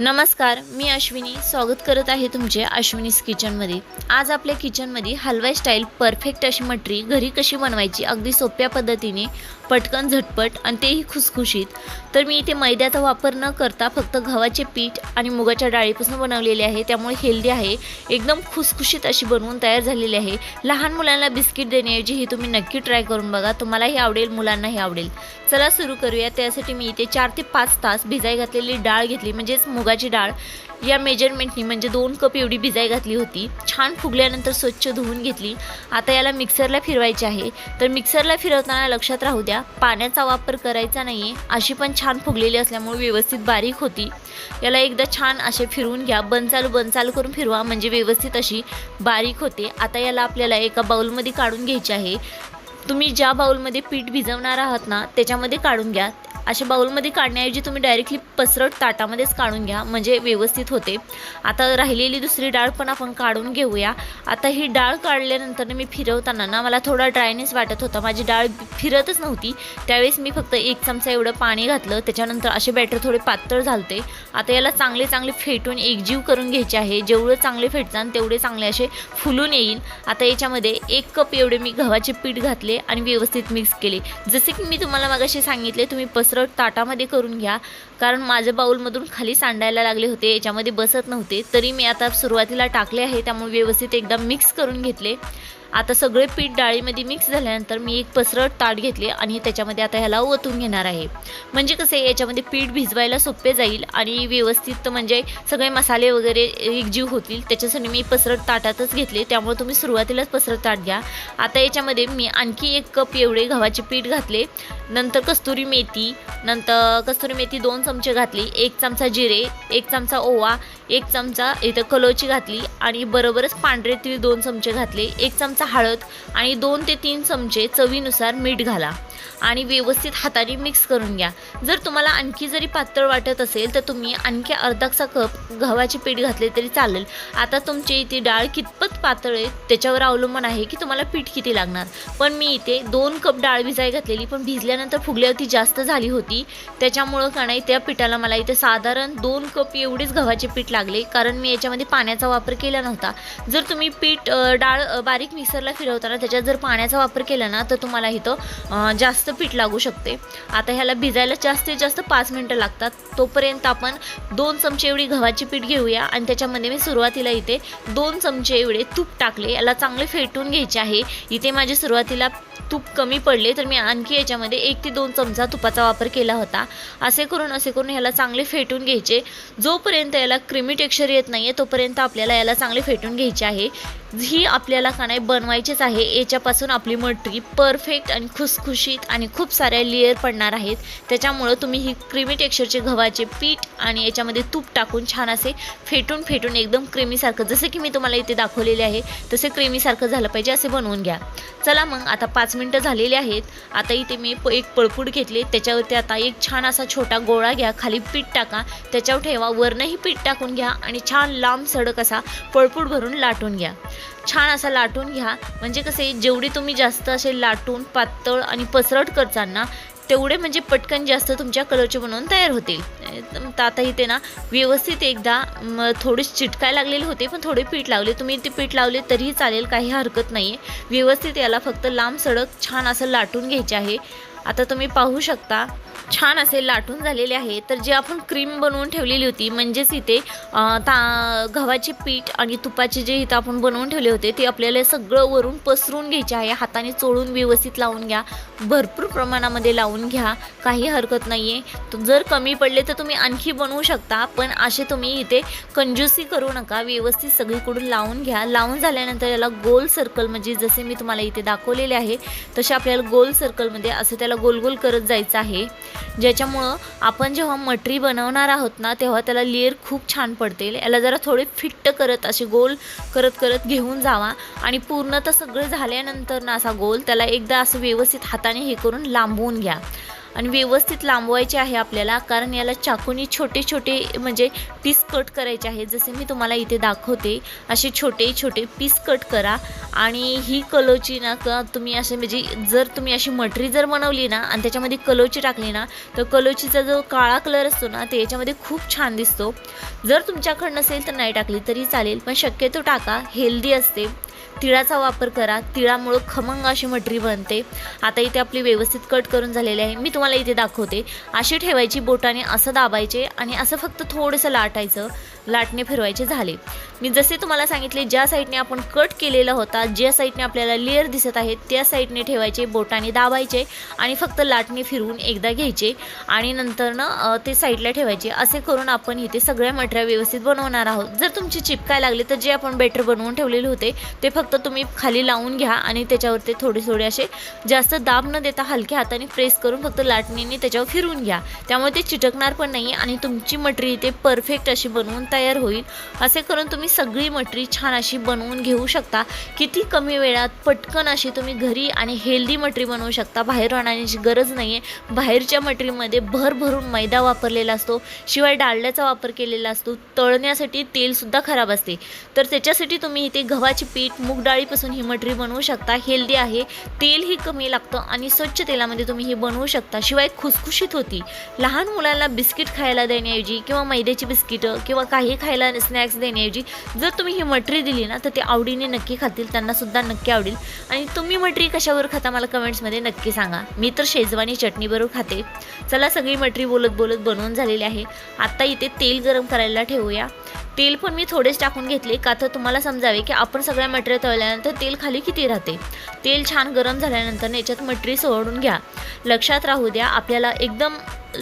नमस्कार मी अश्विनी. स्वागत करत आहे तुमचे अश्विनीस किचनमध्ये. आज आपल्या किचनमध्ये हलवाई स्टाईल परफेक्ट अशी मटरी घरी कशी बनवायची अगदी सोप्या पद्धतीने पटकन झटपट आणि तेही खुसखुशीत. तर मी इथे मैद्याचा वापर न करता फक्त गव्हाचे पीठ आणि मुगाच्या डाळीपासून बनवलेले आहे. त्यामुळे हेल्दी आहे. एकदम खुसखुशीत अशी बनवून तयार झालेली आहे. लहान मुलांना बिस्किट देण्याऐवजी हे तुम्ही नक्की ट्राय करून बघा. तुम्हालाही आवडेल मुलांनाही आवडेल. चला सुरू करूया. त्यासाठी मी इथे चार ते पाच तास भिजाई घातलेली डाळ घेतली. म्हणजेच मुगाची डाळ या मेजरमेंटनी म्हणजे दोन कप एवढी भिजाई घातली होती. छान फुगल्यानंतर स्वच्छ धुवून घेतली. आता याला मिक्सरला फिरवायचे आहे. तर मिक्सरला फिरवताना लक्षात राहू द्या पाण्याचा वापर करायचा नाही आहे अशी पण छान फुगलेली असल्यामुळे व्यवस्थित बारीक होती. याला एकदा छान असे फिरवून घ्या. बनचाल बनचाल करून फिरवा. म्हणजे व्यवस्थित अशी बारीक होते. आता याला आपल्याला एका बाउलमध्ये काढून घ्यायची आहे. तुम्ही ज्या बाउलमध्ये पीठ भिजवणार आहात ना त्याच्यामध्ये काढून घ्या. अशा बाउलमध्ये काढण्याऐवजी तुम्ही डायरेक्टली पसरट ताटामध्येच काढून घ्या म्हणजे व्यवस्थित होते. आता राहिलेली दुसरी डाळ पण आपण काढून घेऊया. आता ही डाळ काढल्यानंतर मी फिरवताना ना मला थोडा ड्रायनेस वाटत होता. माझी डाळ फिरतच नव्हती. त्यावेळेस मी फक्त एक चमचा एवढं पाणी घातलं. त्याच्यानंतर असे बॅटर थोडे पातळ झालते. आता याला चांगले चांगले फेटून एकजीव करून घ्यायचे आहे. जेवढं चांगले फेटतान तेवढे चांगले असे फुलून येईल. आता याच्यामध्ये एक कप एवढे मी गव्हाचे पीठ घातले आणि व्यवस्थित मिक्स केले. जसे की मी तुम्हाला मगाशी सांगितले तुम्ही पसरट ताटामध्ये करून घ्या. कारण माझ्या बाउलमधून खाली सांडायला लागले होते याच्यामध्ये बसत नव्हते. तरी मी आता सुरुवातीला टाकले आहे त्यामुळे व्यवस्थित एकदा मिक्स करून घेतले. आता सगळे पीठ डाळीमध्ये मिक्स झाल्यानंतर मी एक पसरट ताट घेतले आणि त्याच्यामध्ये आता ह्याला ओतून घेणार आहे. म्हणजे कसं आहे याच्यामध्ये पीठ भिजवायला सोपे जाईल आणि व्यवस्थित म्हणजे सगळे मसाले वगैरे एकजीव होतील. त्याच्यासाठी मी पसरट ताटातच घेतले. त्यामुळे तुम्ही सुरुवातीलाच पसरट ताट घ्या. आता याच्यामध्ये मी आणखी एक कप एवढे गव्हाचे पीठ घातले. नंतर कस्तुरी मेथी नंतर कस्तुरी मेथी दोन चमचे घातली एक चमचा जिरे एक चमचा ओवा एक चमचा इथं कलोची घातली आणि बरोबरच पांढरे तीळ दोन चमचे घातले एक चमचा हळद आणि दोन ते तीन चमचे चवीनुसार मीठ घाला. आणि व्यवस्थित हाताने मिक्स करून घ्या. जर तुम्हाला आणखी जरी पातळ वाटत असेल तर तुम्ही आणखी अर्धाचा कप गव्हाचे पीठ घातले तरी चालेल. आता तुमची इथे डाळ कितपत पातळ आहे त्याच्यावर अवलंबून आहे की तुम्हाला पीठ किती लागणार? पण मी इथे दोन कप डाळ भिजाय घातलेली पण भिजल्यानंतर फुगल्यावरती जास्त झाली होती. त्याच्यामुळं का नाही त्या पिठाला मला इथे साधारण दोन कप एवढेच गव्हाचे पीठ लागले कारण मी याच्यामध्ये पाण्याचा वापर केला नव्हता. जर तुम्ही पीठ डाळ बारीक मिक्सरला फिरवताना त्याच्यात जर पाण्याचा वापर केला ना तर तुम्हाला इथं जास्त जास्त पीठ लागू शकते. आता ह्याला भिजायला जास्तीत जास्त पाच मिनटं लागतात. तोपर्यंत आपण दोन चमचे एवढी गव्हाची पीठ घेऊया आणि त्याच्यामध्ये मी सुरुवातीला इथे दोन चमचे एवढे तूप टाकले. याला चांगले फेटून घ्यायचे आहे. इथे माझे सुरुवातीला तूप कमी पडले तर मी आणखी याच्यामध्ये एक ते दोन चमचा तुपाचा वापर केला होता. असे करून असे करून ह्याला चांगले फेटून घ्यायचे. जोपर्यंत याला क्रिमी टेक्स्चर येत नाही आहे तोपर्यंत आपल्याला याला चांगले फेटून घ्यायचे आहे. ही आपल्याला का नाही बनवायचीच आहे. याच्यापासून आपली मटरी परफेक्ट आणि खुसखुशीत आणि खूप साऱ्या लेअर पडणार आहेत. त्याच्यामुळं तुम्ही ही क्रिमी टेक्स्चरचे गव्हाचे पीठ आणि याच्यामध्ये तूप टाकून छान असे फेटून फेटून एकदम क्रीमीसारखं जसं की मी तुम्हाला इथे दाखवलेले आहे तसे क्रीमीसारखं झालं पाहिजे असे बनवून घ्या. चला मग आता पाच मिनटं झालेली आहेत. आता इथे मी प एक पळपूड घेतले. त्याच्यावरती आता एक छान असा छोटा गोळा घ्या. खाली पीठ टाका. त्याच्यावर ठेवा. वरनंही पीठ टाकून घ्या आणि छान लांब सडक असा पळपूड भरून लाटून घ्या. छान असा लाटून घ्या. म्हणजे कसे जेवढी तुम्ही जास्त असे लाटून पातळ आणि पसरट करचाल ना तेवढे म्हणजे पटकन जास्त तुमच्या कलरचे बनवून तयार होतील. तर आता इथे ना व्यवस्थित एकदा थोडीच चिटकाय लागलेले होते पण थोडे पीठ लावले. तुम्ही ते पीठ लावले तरीही चालेल काही हरकत नाही आहे व्यवस्थित याला फक्त लांब सडक छान असं लाटून घ्यायचे आहे. आता तुम्ही पाहू शकता छान असे लाटून झालेले आहे. तर जे आपण क्रीम बनवून ठेवलेली होती म्हणजेच इथे ता गव्हाचे पीठ आणि तुपाचे जे इथं आपण बनवून ठेवले होते ते आपल्याला सगळं वरून पसरून घ्यायचे आहे. हाताने चोळून व्यवस्थित लावून घ्या. भरपूर प्रमाणामध्ये लावून घ्या. काही हरकत नाही आहे जर कमी पडले तर तुम्ही आणखी बनवू शकता पण असे तुम्ही इथे कंजूसी करू नका. व्यवस्थित सगळीकडून लावून घ्या. लावून झाल्यानंतर याला गोल सर्कल म्हणजे जसे मी तुम्हाला इथे दाखवलेले आहे तसे आपल्याला गोल सर्कलमध्ये असं त्याला गोल गोल करत जायचं आहे. ज्याच्यामुळं आपण जेव्हा मटरी बनवणार आहोत ना तेव्हा त्याला लेअर खूप छान पडते. याला जरा थोडे फिट्ट करत असे गोल करत करत घेऊन जावा. आणि पूर्ण तर सगळं झाल्यानंतर ना असा गोल त्याला एकदा असं व्यवस्थित हाताने हे करून लांबवून घ्या. आणि व्यवस्थित लांबवायचे आहे आपल्याला कारण याला चाकूनी छोटे छोटे म्हणजे पीस कट करायचे आहेत. जसे मी तुम्हाला इथे दाखवते असे छोटे छोटे पीस कट करा. आणि ही कलोची ना का तुम्ही असे म्हणजे जर तुम्ही अशी मटरी जर बनवली ना आणि त्याच्यामध्ये कलोची टाकली ना तर कलोचीचा जो काळा कलर असतो ना ते याच्यामध्ये खूप छान दिसतो. जर तुमच्याकडे नसेल तर नाही टाकली तरी चालेल पण शक्यतो टाका हेल्दी असते. तिळाचा वापर करा. तिळामुळं खमंग अशी मटरी बनते. आता इथे आपली व्यवस्थित कट करून झालेली आहे. मी तुम्हाला इथे दाखवते. अशी ठेवायची बोटाने असं दाबायचे आणि असं फक्त थोडंसं लाटायचं. लाटणे फिरवायचे झाले. मी जसे तुम्हाला सांगितले ज्या साईडने आपण कट केलेला होता ज्या साईडने आपल्याला लेअर दिसत आहे त्या साईडने ठेवायचे बोटाने दाबायचे आणि फक्त लाटणे फिरवून एकदा घ्यायचे आणि नंतर ना ते साईडला ठेवायचे. असे करून आपण इथे सगळ्या मटेरियल व्यवस्थित बनवणार आहोत. जर तुमचे चिपकाय लागले तर जे आपण बेटर बनवून ठेवलेले होते ते फक्त तुम्ही खाली लावून घ्या आणि त्याच्यावरती थोडे थोडे असे जास्त दाब न देता हलक्या हाताने प्रेस करून फक्त लाटणीने त्याच्यावर फिरवून घ्या. त्यामुळे ते चिटकणार पण नाही आणि तुमची मटरी इथे परफेक्ट अशी बनवून तयार तयार होईल. असे करून तुम्ही सगळी मटरी छान अशी बनवून घेऊ शकता. किती कमी वेळात पटकन अशी तुम्ही घरी आणि हेल्दी मटरी बनवू शकता. बाहेर आणण्याची गरज नाही आहे बाहेरच्या मटरीमध्ये भर भरून मैदा वापरलेला असतो. शिवाय डाळल्याचा वापर केलेला असतो. तळण्यासाठी तेलसुद्धा खराब असते. तर त्याच्यासाठी तुम्ही इथे गव्हाचे पीठ मूग डाळीपासून ही मटरी बनवू शकता. हेल्दी आहे. तेलही कमी लागतं आणि स्वच्छ तेलामध्ये तुम्ही हे बनवू शकता. शिवाय खुसखुशीत होती. लहान मुलांना बिस्किट खायला देण्याऐवजी किंवा मैद्याची बिस्किटं किंवा काही खायला स्नॅक्स देण्याऐवजी जर तुम्ही ही मटरी दिली ना तर ते आवडीने नक्की खातील त्यांनासुद्धा नक्की आवडेल. आणि तुम्ही मटरी कशावर खाता मला कमेंट्समध्ये नक्की सांगा. मी तर शेजवानी चटणीबरोबर खाते. चला सगळी मटरी बोलत बोलत बनवून झालेली आहे. आत्ता इथे तेल गरम करायला ठेवूया. तेल पण मी थोडेच टाकून घेतले का तर तुम्हाला समजावे की आपण सगळ्या मटरी तळल्यानंतर तेल खाली किती राहते. तेल छान गरम झाल्यानंतर याच्यात मटरी सोडून घ्या. लक्षात राहू द्या आपल्याला एकदम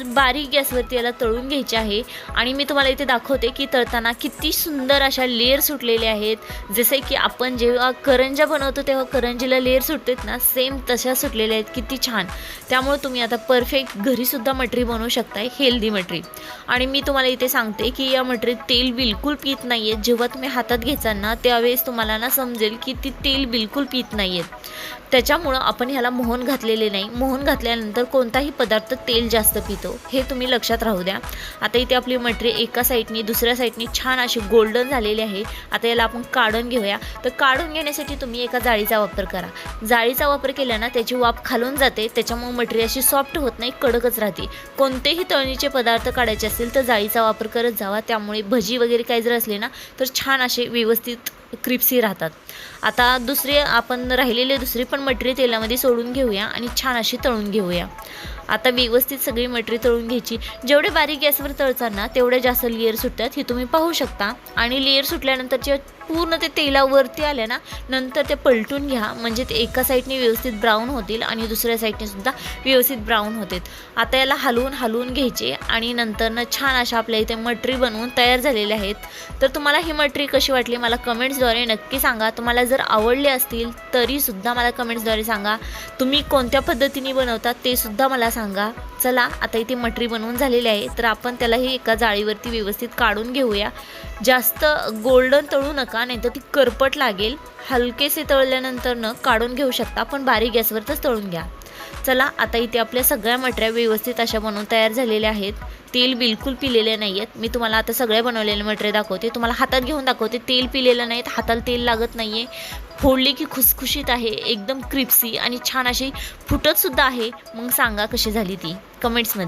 बारीक गॅसवरती याला तळून घ्यायचे आहे. आणि मी तुम्हाला इथे दाखवते की तळताना किती सुंदर अशा लेअर सुटलेले आहेत. जसे की आपण जेव्हा करंजा बनवतो तेव्हा करंजीला लेअर सुटतात ना सेम तशा सुटलेल्या आहेत. किती छान. त्यामुळे तुम्ही आता परफेक्ट घरीसुद्धा मटरी बनवू शकताय हेल्दी मटरी. आणि मी तुम्हाला इथे सांगते की या मटरीत तेल बिलकुल पित नाही आहेत जेव्हा तुम्ही हातात घ्यायचा ना त्यावेळेस तुम्हाला ना समजेल की ती तेल बिलकुल पित नाही आहेत त्याच्यामुळं आपण ह्याला मोहन घातलेले नाही. मोहन घातल्यानंतर कोणताही पदार्थ तेल जास्त पितो. हे तुम्ही लक्षात राहू द्या. आता इथे आपली मटरी एका साईडनी दुसऱ्या साईडनी छान अशी गोल्डन झालेली आहे. आता याला आपण काढून घेऊया. तर काढून घेण्यासाठी तुम्ही एका जाळीचा वापर करा. जाळीचा वापर केल्यानं त्याची वाफ खालून जाते. त्याच्यामुळे मटरी अशी सॉफ्ट होत नाही कडकच राहते. कोणतेही तळणीचे पदार्थ काढायचे असतील तर जाळीचा वापर करत जावा. त्यामुळे भजी वगैरे काही जर असले ना तर छान असे व्यवस्थित क्रिप्सी राहतात. आता दुसरे आपण राहिलेले दुसरी पण मटरी तेलामध्ये सोडून घेऊया आणि छान अशी तळून घेऊया. आता व्यवस्थित सगळी मटरी तळून घ्यायची. जेवढे बारीक गॅसवर तळताना तेवढे जास्त लेअर सुटतात हे तुम्ही पाहू शकता. आणि लेअर सुटल्यानंतर पूर्ण ते तेलावरती आले ना नंतर ते पलटून घ्या. म्हणजे ते एका साईडने व्यवस्थित ब्राऊन होतील आणि दुसऱ्या साईडने सुद्धा व्यवस्थित ब्राऊन होतील. आता याला हलवून हलवून घ्यायचे आणि नंतरनं छान अशा आपल्या इथे मटरी बनवून तयार झालेल्या आहेत. तर तुम्हाला ही मटरी कशी वाटली मला कमेंट्सद्वारे नक्की सांगा. तुम्हाला जर आवडले असतील तरीसुद्धा मला कमेंट्सद्वारे सांगा. तुम्ही कोणत्या पद्धतीने बनवता ते सुद्धा मला सांगा. चला आता इथे मटरी बनवून झालेली आहे तर आपण त्यालाही एका जाळीवरती व्यवस्थित काढून घेऊया. जास्त गोल्डन तळू नका नाही तर ती करपट लागेल. हलकेसे तळल्यानंतर न काढून घेऊ शकता पण बारीक गॅसवरच तळून घ्या. चला आता इथे आपल्या सगळ्या मटऱ्या व्यवस्थित अशा बनवून तयार झालेल्या आहेत. तेल बिलकुल पिलेले नाही आहेत मी तुम्हाला आता सगळ्या बनवलेले मटरे दाखवते. तुम्हाला हातात घेऊन दाखवते. तेल पिलेलं नाहीत हाताला तेल लागत नाही आहे फोडली की खुसखुशीत आहे एकदम क्रिप्सी आणि छान अशी फुटतसुद्धा आहे. मग सांगा कशी झाली ती? कमेंट्समध्ये